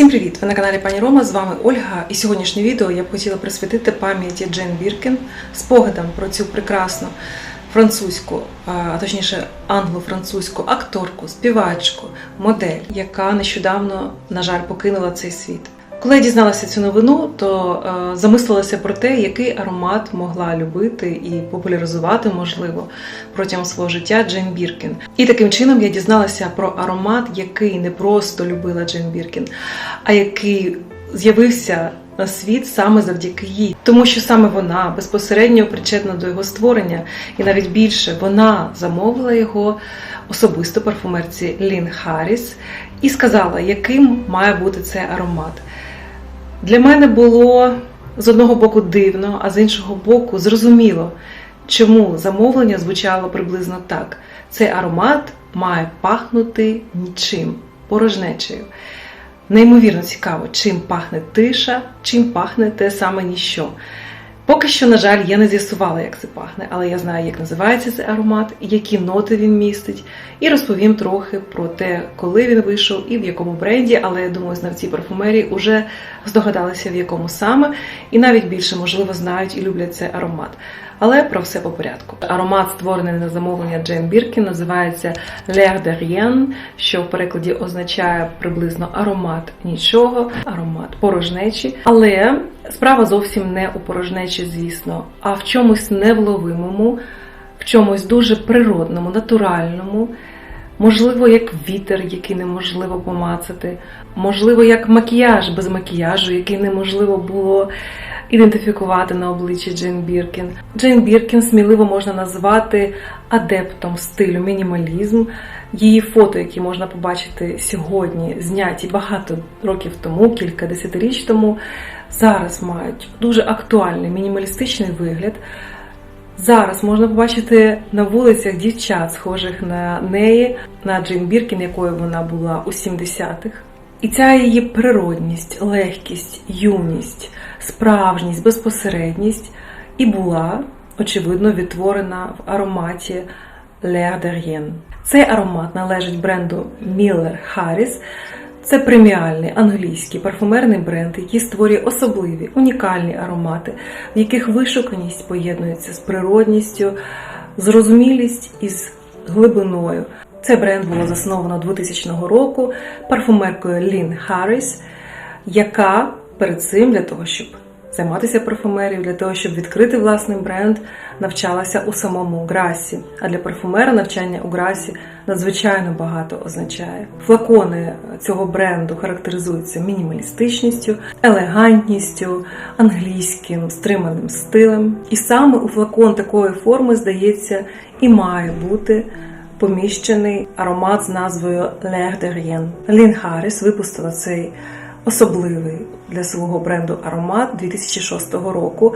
Всім привіт! Ви на каналі Пані Рома. З вами Ольга. І сьогоднішнє відео я б хотіла присвятити пам'яті Джейн Біркін, спогадам про цю прекрасну французьку, а точніше англо-французьку акторку, співачку, модель, яка нещодавно, на жаль, покинула цей світ. Коли я дізналася цю новину, то е, замислилася про те, який аромат могла любити і популяризувати, можливо, протягом свого життя Джейн Біркін. І таким чином я дізналася про аромат, який не просто любила Джейн Біркін, а який з'явився на світ саме завдяки їй, тому що саме вона безпосередньо причетна до його створення, і навіть більше вона замовила його особисто парфумерці Лін Харріс і сказала, яким має бути цей аромат. Для мене було з одного боку дивно, а з іншого боку зрозуміло, чому замовлення звучало приблизно так: цей аромат має пахнути нічим, порожнечею. Неймовірно цікаво, чим пахне тиша, чим пахне те саме ніщо. Поки що, на жаль, я не з'ясувала, як це пахне, але я знаю, як називається цей аромат, які ноти він містить, і розповім трохи про те, коли він вийшов і в якому бренді. Але я думаю, знавці парфумерії вже здогадалися, в якому саме, і навіть більше, можливо, знають і люблять цей аромат. Але про все по порядку. Аромат, створений на замовлення Джейн Біркін, називається L'air de rien, що в перекладі означає приблизно аромат нічого, аромат порожнечі. Але справа зовсім не у порожнечі, звісно, а в чомусь невловимому, в чомусь дуже природному, натуральному. Можливо, як вітер, який неможливо помацати, можливо, як макіяж без макіяжу, який неможливо було ідентифікувати на обличчі Джейн Біркін. Джейн Біркін сміливо можна назвати адептом стилю мінімалізм. Її фото, які можна побачити сьогодні, зняті багато років тому, кілька десятиріч тому, зараз мають дуже актуальний мінімалістичний вигляд. Зараз можна побачити на вулицях дівчат, схожих на неї, на Джейн Біркін, якою вона була у 70-х. І ця її природність, легкість, юність, справжність, безпосередність і була, очевидно, відтворена в ароматі L'air. Цей аромат належить бренду Miller Harris. Це преміальний англійський парфумерний бренд, який створює особливі унікальні аромати, в яких вишуканість поєднується з природністю, зрозумілість із глибиною. Цей бренд було засновано 2000 року парфумеркою Лін Харріс, яка перед цим для того, щоб займатися парфумерією, для того, щоб відкрити власний бренд, навчалася у самому Грасі. А для парфумера навчання у Грасі надзвичайно багато означає. Флакони цього бренду характеризуються мінімалістичністю, елегантністю, англійським стриманим стилем. І саме у флакон такої форми, здається, і має бути поміщений аромат з назвою L'air. Лін Харріс випустила цей особливий для свого бренду аромат 2006 року.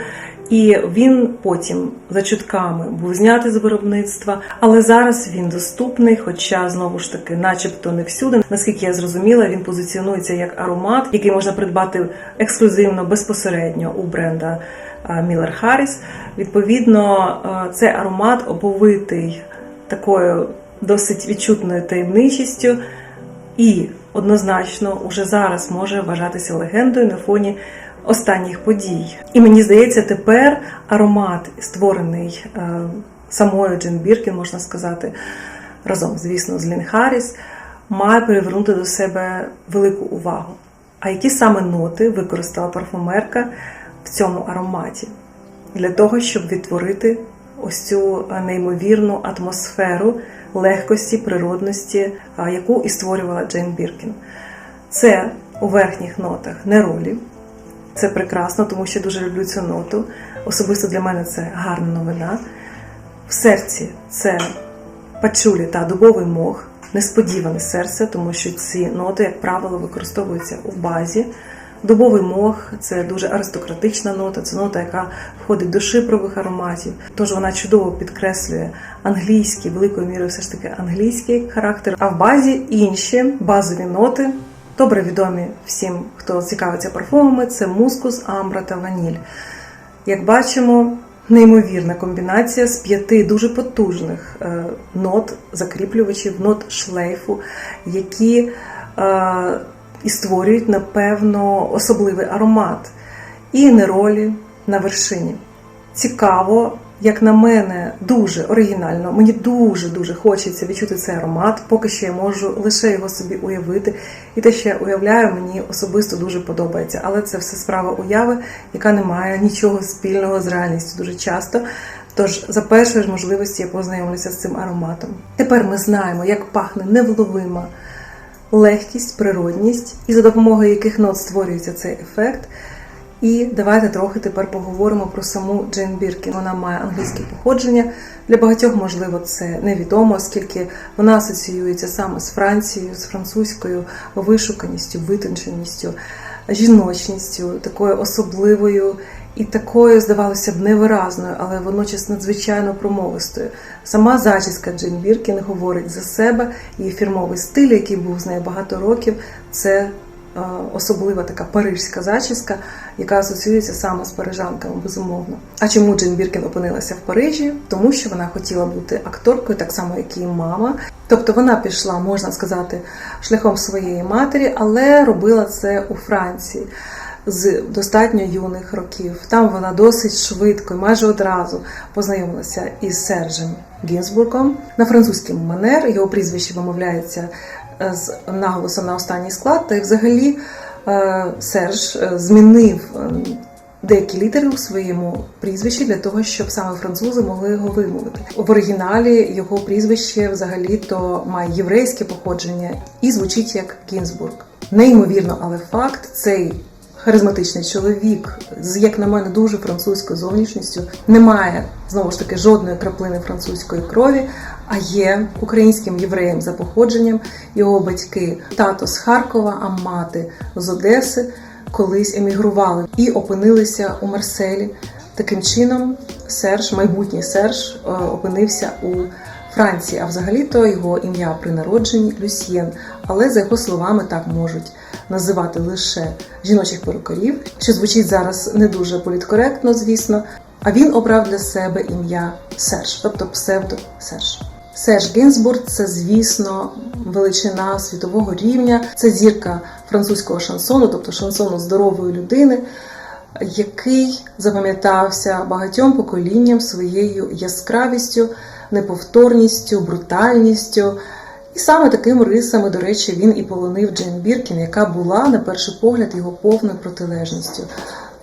І він потім за чутками був знятий з виробництва, але зараз він доступний, хоча знову ж таки, начебто, не всюди. Наскільки я зрозуміла, він позиціонується як аромат, який можна придбати ексклюзивно безпосередньо у бренда Міллер Харріс. Відповідно, цей аромат оповитий такою досить відчутною таємничістю і однозначно уже зараз може вважатися легендою на фоні останніх подій. І мені здається, тепер аромат, створений е, самою Джин Біркін, можна сказати, разом, звісно, з Лін Харріс, має привернути до себе велику увагу. А які саме ноти використала парфумерка в цьому ароматі для того, щоб відтворити ось цю неймовірну атмосферу легкості, природності, яку і створювала Джейн Біркін. Це у верхніх нотах неролі. Це прекрасно, тому що дуже люблю цю ноту. Особисто для мене це гарна новина. В серці це пачулі та дубовий мох, несподіване серце, тому що ці ноти, як правило, використовуються в базі. Дубовий мох це дуже аристократична нота, це нота, яка входить до шипрових ароматів. Тож вона чудово підкреслює англійський, великою мірою все ж таки англійський характер. А в базі інші базові ноти, добре відомі всім, хто цікавиться парфумами, це мускус, амбра та ваніль. Як бачимо, неймовірна комбінація з п'яти дуже потужних е, нот, закріплювачів, нот шлейфу, які. І створюють, напевно, особливий аромат і неролі на вершині. Цікаво, як на мене, дуже оригінально. Мені дуже дуже хочеться відчути цей аромат. Поки що я можу лише його собі уявити. І те, що я уявляю, мені особисто дуже подобається. Але це все справа уяви, яка не має нічого спільного з реальністю дуже часто. Тож за першої ж можливості я познайомлюся з цим ароматом. Тепер ми знаємо, як пахне невловима легкість, природність, і за допомогою яких нот створюється цей ефект. І давайте трохи тепер поговоримо про саму Джейн Біркін. Вона має англійське походження. Для багатьох, можливо, це невідомо, оскільки вона асоціюється саме з Францією, з французькою вишуканістю, витонченістю, жіночністю, такою особливою і такою, здавалося б, невиразною, але водночас надзвичайно промовистою. Сама зачіска Джейн Біркін говорить за себе, її фірмовий стиль, який був з нею багато років, це е, особлива така парижська зачіска, яка асоціюється саме з парижанками, безумовно. А чому Джейн Біркін опинилася в Парижі? Тому що вона хотіла бути акторкою, так само як її мама. Тобто вона пішла, можна сказати, шляхом своєї матері, але робила це у Франції. З достатньо юних років там вона досить швидко, і майже одразу познайомилася із Сержем Гінзбургом на французький манер. Його прізвище вимовляється е, з наголосом на останній склад. Та й взагалі е, Серж е, змінив деякі літери у своєму прізвищі для того, щоб саме французи могли його вимовити. В оригіналі його прізвище взагалі-то має єврейське походження і звучить як Гінзбург. Неймовірно, але факт цей. Харизматичний чоловік з, як на мене, дуже французькою зовнішністю, не має знову ж таки жодної краплини французької крові, а є українським євреєм за походженням. Його батьки тато з Харкова, а мати з Одеси колись емігрували і опинилися у Марселі. Таким чином, Серж, майбутній Серж, е, опинився у Франції. А взагалі-то його ім'я при народженні Люсьєн. Але за його словами так можуть називати лише жіночих перукарів, що звучить зараз не дуже політкоректно, звісно. А він обрав для себе ім'я Серж, тобто псевдо Серж. Серж Гінзбург це, звісно, величина світового рівня. Це зірка французького шансону, тобто шансону здорової людини, який запам'ятався багатьом поколінням своєю яскравістю, неповторністю, брутальністю. І саме такими рисами, до речі, він і полонив Джейн Біркін, яка була на перший погляд його повною протилежністю.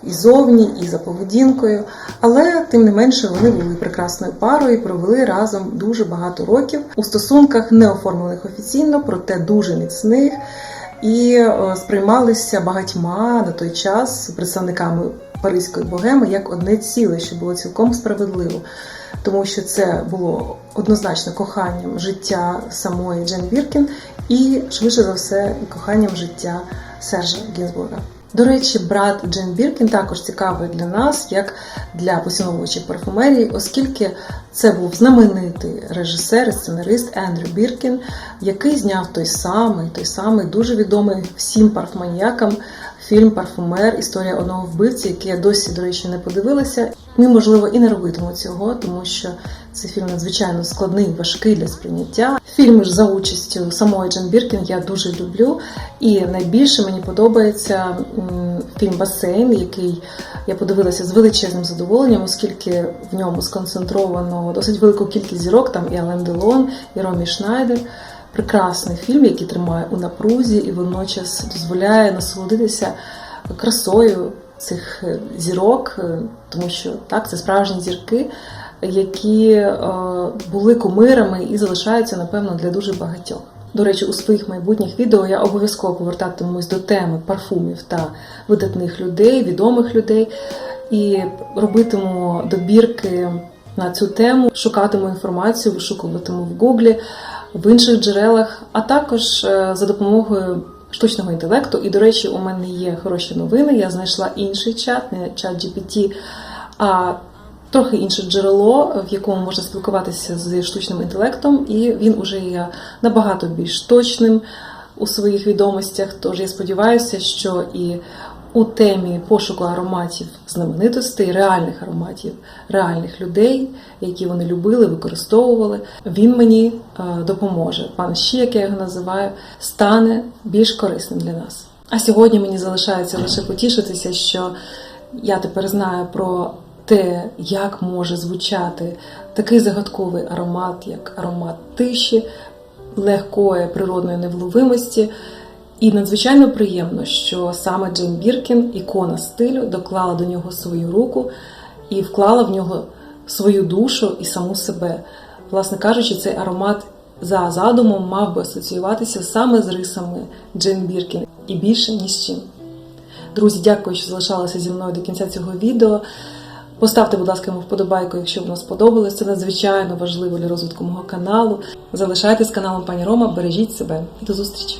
І зовні, і за поведінкою, але тим не менше вони були прекрасною парою і провели разом дуже багато років у стосунках, не оформлених офіційно, проте дуже міцних, і е, сприймалися багатьма на той час представниками паризької богеми як одне ціле, що було цілком справедливо тому що це було однозначно коханням життя самої Джен Біркін і, швидше за все, коханням життя Сержа Гінзбурга. До речі, брат Джен Біркін також цікавий для нас, як для поціновувачів парфумерії, оскільки це був знаменитий режисер і сценарист Ендрю Біркін, який зняв той самий, той самий дуже відомий всім парфманіякам фільм Парфумер Історія одного вбивці, який я досі, до речі, не подивилася. Ми, можливо, і не робитимемо цього, тому що цей фільм надзвичайно складний, важкий для сприйняття. Фільми ж за участю самої Джен Біркін я дуже люблю. І найбільше мені подобається фільм Басейн, який я подивилася з величезним задоволенням, оскільки в ньому сконцентровано досить велику кількість зірок, там і Ален Делон, і Ромі Шнайдер. Прекрасний фільм, який тримає у напрузі і водночас дозволяє насолодитися красою цих зірок, тому що так, це справжні зірки, які е, були кумирами і залишаються, напевно, для дуже багатьох. До речі, у своїх майбутніх відео я обов'язково повертатимусь до теми парфумів та видатних людей, відомих людей, і робитиму добірки на цю тему, шукатиму інформацію, вишукуватиму в Гуглі, в інших джерелах, а також е, за допомогою штучного інтелекту. І, до речі, у мене є хороші новини. Я знайшла інший чат, не чат GPT, а трохи інше джерело, в якому можна спілкуватися з штучним інтелектом, і він уже є набагато більш точним у своїх відомостях. Тож я сподіваюся, що і у темі пошуку ароматів знаменитостей, реальних ароматів, реальних людей, які вони любили, використовували, він мені е, допоможе. Пан Щі, як я його називаю, стане більш корисним для нас. А сьогодні мені залишається лише потішитися, що я тепер знаю про те, як може звучати такий загадковий аромат, як аромат тиші, легкої природної невловимості. І надзвичайно приємно, що саме Джейн Біркін, ікона стилю, доклала до нього свою руку і вклала в нього свою душу і саму себе. Власне кажучи, цей аромат за задумом мав би асоціюватися саме з рисами Джейн Біркін і більше ні з чим. Друзі, дякую, що залишалися зі мною до кінця цього відео. Поставте, будь ласка, йому вподобайку, якщо воно сподобалось. Це надзвичайно важливо для розвитку мого каналу. Залишайтесь каналом пані Рома, бережіть себе до зустрічі!